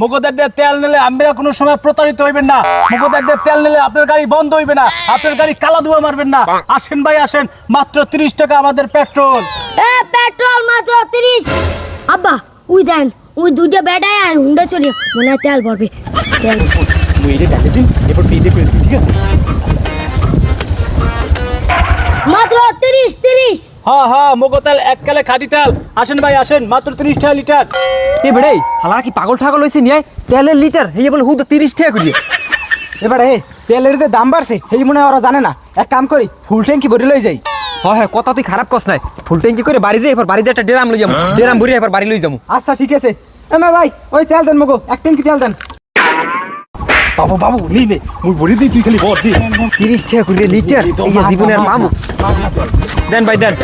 মুগোদার দিয়ে তেল নিলে আমরা কোনো সময় প্রতারিত হইবেন না। মুগোদার দিয়ে তেল নিলে আপনার গাড়ি বন্ধ হইবে না। আপনার গাড়ি কালা ধোয়া মারবেন না। আসেন ভাই আসেন। মাত্র তিরিশ টাকা আমাদের পেট্রোল। এ পেট্রোল মাত্র তিরিশ। আব্বা উই দেন উই দুইটা বেড়ায় আয় হুন্ডা চলি। মনে হয় তেল ভরবে। তেল। মুই এটা টাকা দিন এরপর পে দিয়ে ঠিক আছে? মাত্র তিরিশ তিরিশ। হ্যাঁ হ্যাঁ। মুগো তেল এক কালে খাঁটি তেল। আসেন ভাই আসেন মাত্র তিরিশ টাকা লিটার। এ বেড়ে হালা কি পাগল ঠাগল হয়েছে নিয়ে? তেলের লিটার এই বলে হুদ তিরিশ টাকা করিয়ে। এবারে তেলের যে দাম বাড়ছে এই মনে হয় ওরা জানে না। এক কাম করি ফুল ট্যাঙ্কি ভরে লই যাই। হ্যাঁ হ্যাঁ কথা তুই খারাপ কস নাই। ফুল ট্যাঙ্কি করে বাড়ি যাই এবার বাড়িতে একটা ডেরাম লই যাব। ডেরাম ভরে এবার বাড়ি লই যাব। আচ্ছা ঠিক আছে। ভাই ওই তেল দেন মগো এক ট্যাঙ্কি তেল দেন। বাবু বাবু নেই নে মুই ভরি দিই তুই খালি বর দি। তিরিশ টাকা করিয়ে লিটার এই জীবনের মামু দেন ভাই দেন।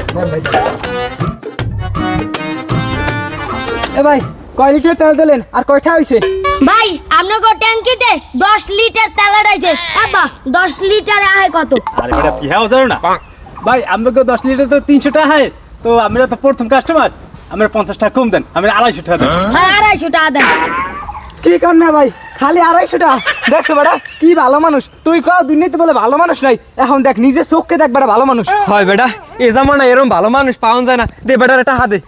এ ভাই কয় লিটার তেল দিলেন? আর কয়টা হয়েছে ভাই আপনাকে ট্যাঙ্কিতে দশ লিটার তেল আড়াইছে। আব্বা দশ লিটার আহে কত? আরে বেটা কি হ্যাঁ জানো না? ভাই আমাকে দশ লিটার তো তিনশো টাকা হয় তো আমরা তো প্রথম কাস্টমার আমরা পঞ্চাশ টাকা কম দেন আমরা আড়াইশো টাকা দেন। হ্যাঁ আড়াইশো টাকা দেন। কি কর না ভাই? খালি আড়াইশো টাকা দেখছ বেটা কি ভালো মানুষ। তুই কও দুনিয়াতে বলে ভালো মানুষ নাই। এখন দেখ নিজে চোখকে দেখ বেটা ভালো মানুষ। হয় বেটা এ জামানা এরকম ভালো মানুষ পাওয়া যায় না। দে বেটার একটা হাতে।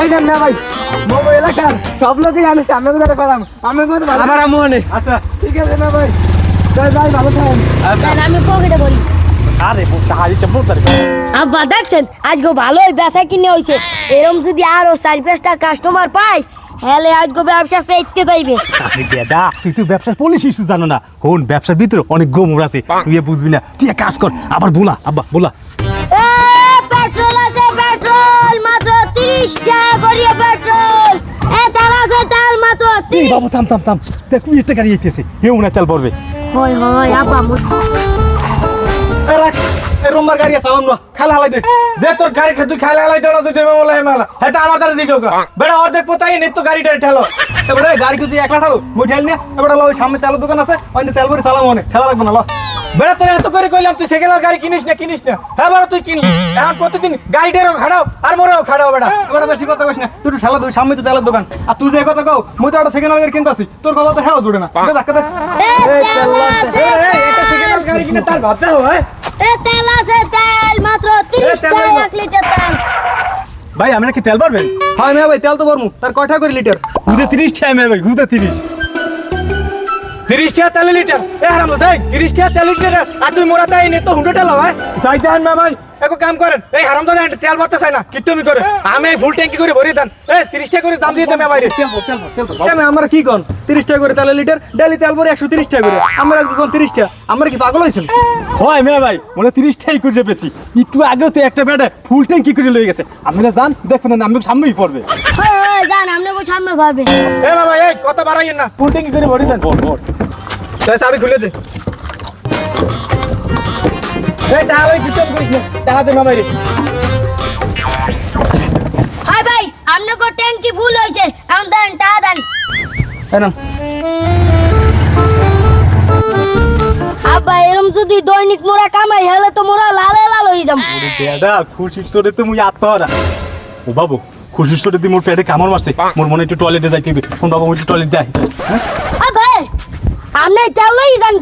এই নেন না ভাই মোবাইল এলাকার সব লোকই জানিস আমি কোথায় পেলাম? আমি কোথায় আমার আম্মু আচ্ছা ঠিক আছে না ভাই। যাই যাই ভালো থাকেন। আমি পকেটে বলি। আরে টাকা দিচ্ছে বলতে আব্বা দেখছেন? আজকে ভালোই বেচা কিনে হয়েছে এরম যদি আরও চার পাঁচটা কাস্টমার পাই হ্যালে আজকে ব্যবসা সেইতে পাইবে আরে গেদা তুই তো ব্যবসার পলিসি ইস্যু জানো না। হন ব্যবসার ভিতরে অনেক গোমর আছে। তুই এ বুঝবি না। তুই এক কাজ কর আবার বলা আব্বা বলা। এ পেট্রোল আছে পেট্রোল মাত্র তিরিশ টাকা করিয়ে পেট্রোল। এ তেল আছে তেল মাত্র এই তিরিশ। বাবু থাম থাম থাম। দেখ তুই একটা গাড়ি এসেছে। হেউ না তেল পড়বে হয় হয় আব্বা মোর- রোমবার গাড়ি আছে আমার খালা হালাই দে। দেখ তোর গাড়ি তুই খাইলে হালাই দেড় তুই দেবে বলে হেমালা হ্যাঁ তা আমার দ্বারা দিকে বেড়া অর্ধেক পোতাই নেই তো গাড়িটা ঠেলো। এবারে গাড়ি তুই একলা ঠালো মুই ঠেল নিয়ে এবারে ওই সামনে তেলের দোকান আছে ওই তেল ভরে চালাম অনেক ঠেলা লাগবে না লো। বেড়া তোর এত করে কইলাম তুই সেকেন্ড গাড়ি কিনিস না কিনিস না। হ্যাঁ বেড়া তুই কিনলি এখন প্রতিদিন গাড়িটারও খাড়াও আর মোরেও খাড়াও বেড়া। এবারে বেশি কথা কইস না তুই ঠেলা তুই সামনে তো তেলের দোকান। আর তুই যে কথা কও মুই তো একটা সেকেন্ড গাড়ি কিনতে আসি তোর কথা তো হ্যাঁ জুড়ে না। দে ধাক্কা দে। তেল আছে এটা সেকেন্ড গাড়ি কিনে তার ভাবতে হয় এ তেল আছে তেল মাত্র তিরিশ তেল টাকা এক লিটার তেল। ভাই আমরা কি তেল পারবেন হ্যাঁ মেয়ে ভাই তেল তো পারমু তার কয়টা করে লিটার? হুদে তিরিশ টাকা মেয়ে ভাই হুদে তিরিশ। তিরিশ টাকা তেল লিটার। এ হারাম দেখ তিরিশ টাকা তেল লিটার আর তুই মোরা তাই নে তো হুন্ডো টেলো ভাই যাইতে আন না ভাই। এক কাম করেন এই হারাম দাদা তেল ভরতে চাই না কিট্টুমি করে আমি এই ফুল ট্যাঙ্কি করে ভরিয়ে দেন এ তিরিশ টাকা করে দাম দিয়ে দেন বাইরে। তেল তেল তেল আমরা কি কন? তিরিশ টাকা করে তেলের লিটার ডেলি তেল পরে একশো তিরিশ টাকা করে। আমরা আজকে কোন তিরিশ টাকা আমরা কি পাগল হয়েছেন হয় মেয়ে ভাই মনে তিরিশ টাকাই করে বেশি একটু আগেও তো একটা ব্যাটা ফুল ট্যাঙ্ক করে লয়ে গেছে। আপনারা যান দেখবেন না আমি সামনেই পড়বে। হয় হয় জান আপনাকে সামনে পাবে এ বাবা এই কত বাড়াইয়েন না। ফুল করে ভরিয়ে দেন? তাই চাবি খুলে দে। এই ওই কিট্টুম করিস না। টাকা দে বাইরে। হাই ভাই আপনাকে ট্যাঙ্কি ফুল হয়েছে এখন দেন টাকা দেন। না আব্বা এরম যদি দৈনিক মোরা কামাই হলে তো মোরা লালে লাল হয়ে যাম। বেডা খুশির চোরে তো মুই ও বাবু খুশির চোরে দি মোর পেটে কামড় মারছে মোর মনে একটু টয়লেটে যাইতে হবে ফোন বাবু একটু টয়লেট যাই হ্যাঁ? আ ভাই আপনি তেল লই যান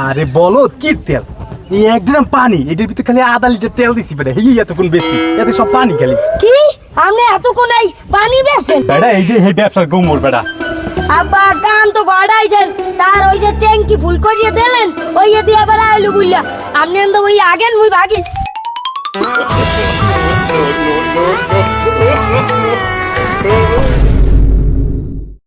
আরে বলো কি তেল এই এক ড্রাম পানি এটার ভিতরে খালি আধা লিটার তেল দিছি বেটা এই এতক্ষণ বেশি এতে সব পানি খালি কি আপনি এত কোনাই পানি বেচছেন বেটা এই যে এই ব্যবসার গোমর বেটা আব্বা গান তো গড়াইছেন তার ওই যে ট্যাঙ্কি ফুল করিয়ে দিলেন ওই দিয়ে আবার আইলু বুঝলা আপনি তো ওই আগেন মুই ভাগি Como?